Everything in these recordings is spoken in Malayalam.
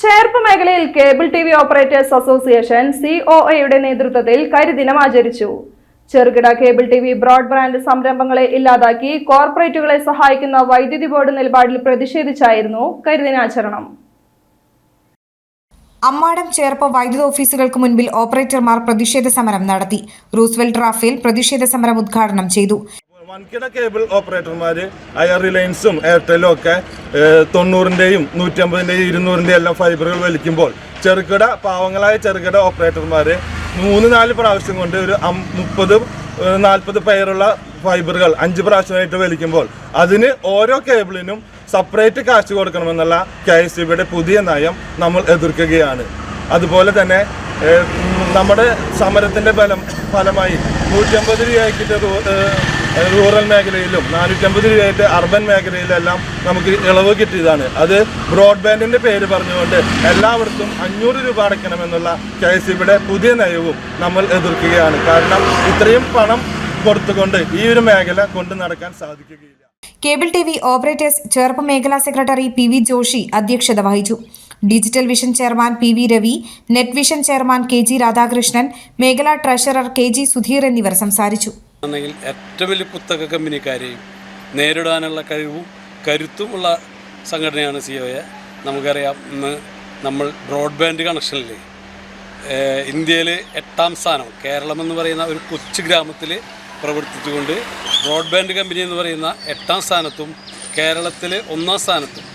ചേർപ്പ് മേഖലയിൽ cable T V operators association സിഒഎയുടെ നേതൃത്വത്തിൽ കരിദിനം ആചരിച്ചു. ചെറുകിട കേബിൾ ടി വി ബ്രോഡ്ബാൻഡ് സംരംഭങ്ങളെ ഇല്ലാതാക്കി കോർപ്പറേറ്റുകളെ സഹായിക്കുന്ന വൈദ്യുതി ബോർഡ് നിലപാടിൽ പ്രതിഷേധിച്ചായിരുന്നു കരിദിനാചരണം. അമ്മാടം ചേർപ്പ് വൈദ്യുത ഓഫീസുകൾക്ക് മുൻപിൽ ഓപ്പറേറ്റർമാർ പ്രതിഷേധ സമരം നടത്തി. റൂസ്വെൽറ്റ് റാഫേൽ പ്രതിഷേധ സമരം ഉദ്ഘാടനം ചെയ്തു. വൻകിട കേബിൾ ഓപ്പറേറ്റർമാർ അയർ റിലയൻസും എയർടെലും ഒക്കെ തൊണ്ണൂറിന്റെയും നൂറ്റമ്പതിന്റെയും ഇരുന്നൂറിന്റെയും എല്ലാം ഫൈബറുകൾ വലിക്കുമ്പോൾ ചെറുകിട പാവങ്ങളായ ചെറുകിട ഓപ്പറേറ്റർമാർ മൂന്ന് നാല് പ്രാവശ്യം കൊണ്ട് ഒരു മുപ്പത് നാൽപ്പത് പേരുള്ള ഫൈബറുകൾ അഞ്ച് പ്രാവശ്യമായിട്ട് വലിക്കുമ്പോൾ അതിന് ഓരോ കേബിളിനും സെപ്പറേറ്റ് കാശ് കൊടുക്കണമെന്നുള്ള കെ എസ് ബിയുടെ പുതിയ നയം നമ്മൾ എതിർക്കുകയാണ്. അതുപോലെ തന്നെ നമ്മുടെ സമരത്തിന്റെ ഫലം ഫലമായി നൂറ്റമ്പത് രൂപയ്ക്കിട്ട് റൂറൽ മേഖലയിലും നാനൂറ്റമ്പത് രൂപയായിട്ട് അർബൻ മേഖലയിലെല്ലാം നമുക്ക് ഇളവ് കിട്ടിയതാണ്. അത് ബ്രോഡ്ബാൻഡിന്റെ പേര് പറഞ്ഞുകൊണ്ട് എല്ലാവർക്കും അഞ്ഞൂറ് രൂപ അടയ്ക്കണമെന്നുള്ള കെ എസ് സിയുടെ പുതിയ നയവും നമ്മൾ എതിർക്കുകയാണ്. കാരണം ഇത്രയും പണം കൊടുത്തുകൊണ്ട് ഈ ഒരു മേഖല കൊണ്ടു നടക്കാൻ സാധിക്കുകയില്ല. Cable T V operators Cherpu മേഖലാ സെക്രട്ടറി പി വി ജോഷി അധ്യക്ഷത വഹിച്ചു. Digital vision chairman P V Ravi net vision chairman K G Radhakrishnan മേഖലാ ട്രഷറർ കെ ജി സുധീർ എന്നിവർ സംസാരിച്ചു. ആണെങ്കിൽ ഏറ്റവും വലിയ കുത്തക കമ്പനിക്കാരെയും നേരിടാനുള്ള കഴിവും കരുത്തുമുള്ള സംഘടനയാണ് സി ഒയെ നമുക്കറിയാം ഇന്ന് നമ്മൾ ബ്രോഡ്ബാൻഡ് കണക്ഷനിൽ ഇന്ത്യയിൽ എട്ടാം സ്ഥാനം കേരളം എന്ന് പറയുന്ന ഒരു കൊച്ചു ഗ്രാമത്തിൽ പ്രവർത്തിച്ചുകൊണ്ട് ബ്രോഡ്ബാൻഡ് കമ്പനി എന്ന് പറയുന്ന എട്ടാം സ്ഥാനത്തും കേരളത്തിൽ ഒന്നാം സ്ഥാനത്തും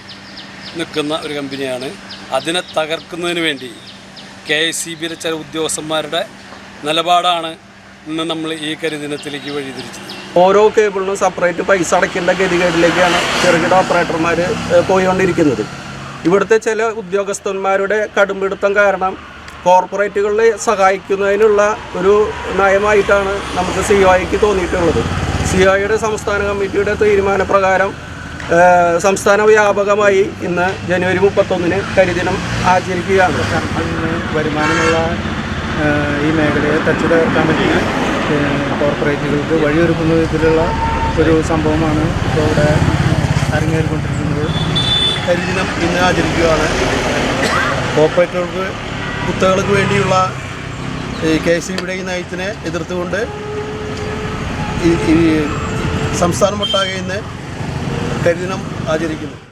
നിൽക്കുന്ന ഒരു കമ്പനിയാണ്. അതിനെ തകർക്കുന്നതിന് വേണ്ടി കെ എസ് സി ബിയിലെ ചില ഉദ്യോഗസ്ഥന്മാരുടെ നിലപാടാണ് ഇന്ന് നമ്മൾ ഈ കരിദിനത്തിലേക്ക് വഴിതിരിച്ചത്. ഓരോ കേബിളിനും സെപ്പറേറ്റ് പൈസ അടയ്ക്കേണ്ട ഗതികേടിലേക്കാണ് ചെറുകിട ഓപ്പറേറ്റർമാർ പോയിക്കൊണ്ടിരിക്കുന്നത് ഇവിടുത്തെ ചില ഉദ്യോഗസ്ഥന്മാരുടെ കടുംപിടുത്തം കാരണം കോർപ്പറേറ്റുകളെ സഹായിക്കുന്നതിനുള്ള ഒരു നയമായിട്ടാണ് നമുക്ക് സി ഒ ഐക്ക് തോന്നിയിട്ടുള്ളത്. സി ഒ ഐയുടെ സംസ്ഥാന കമ്മിറ്റിയുടെ തീരുമാനപ്രകാരം സംസ്ഥാന വ്യാപകമായി ഇന്ന് ജനുവരി മുപ്പത്തൊന്നിന് കരിദിനം ആചരിക്കുകയാണ്. വരുമാനമുള്ള ഈ മേഖലയെ തച്ചു തകർക്കാൻ പറ്റിയ ഏഹ്, കോർപ്പറേറ്റുകൾക്ക് വഴിയൊരുക്കുന്ന വിധത്തിലുള്ള ഒരു സംഭവമാണ് ഇപ്പോൾ ഇവിടെ അരങ്ങേറിക്കൊണ്ടിരിക്കുന്നത്. കരിദിനം ഇന്ന് ആചരിക്കുകയാണ്. കോർപ്പറേറ്റുകൾക്ക് കുത്തകൾക്ക് വേണ്ടിയുള്ള കെ സി ബിയുടെ നയത്തിനെ എതിർത്തുകൊണ്ട് ഈ സംസ്ഥാനമൊട്ടാകെ ഇന്ന് കരിദിനം ആചരിക്കുന്നു.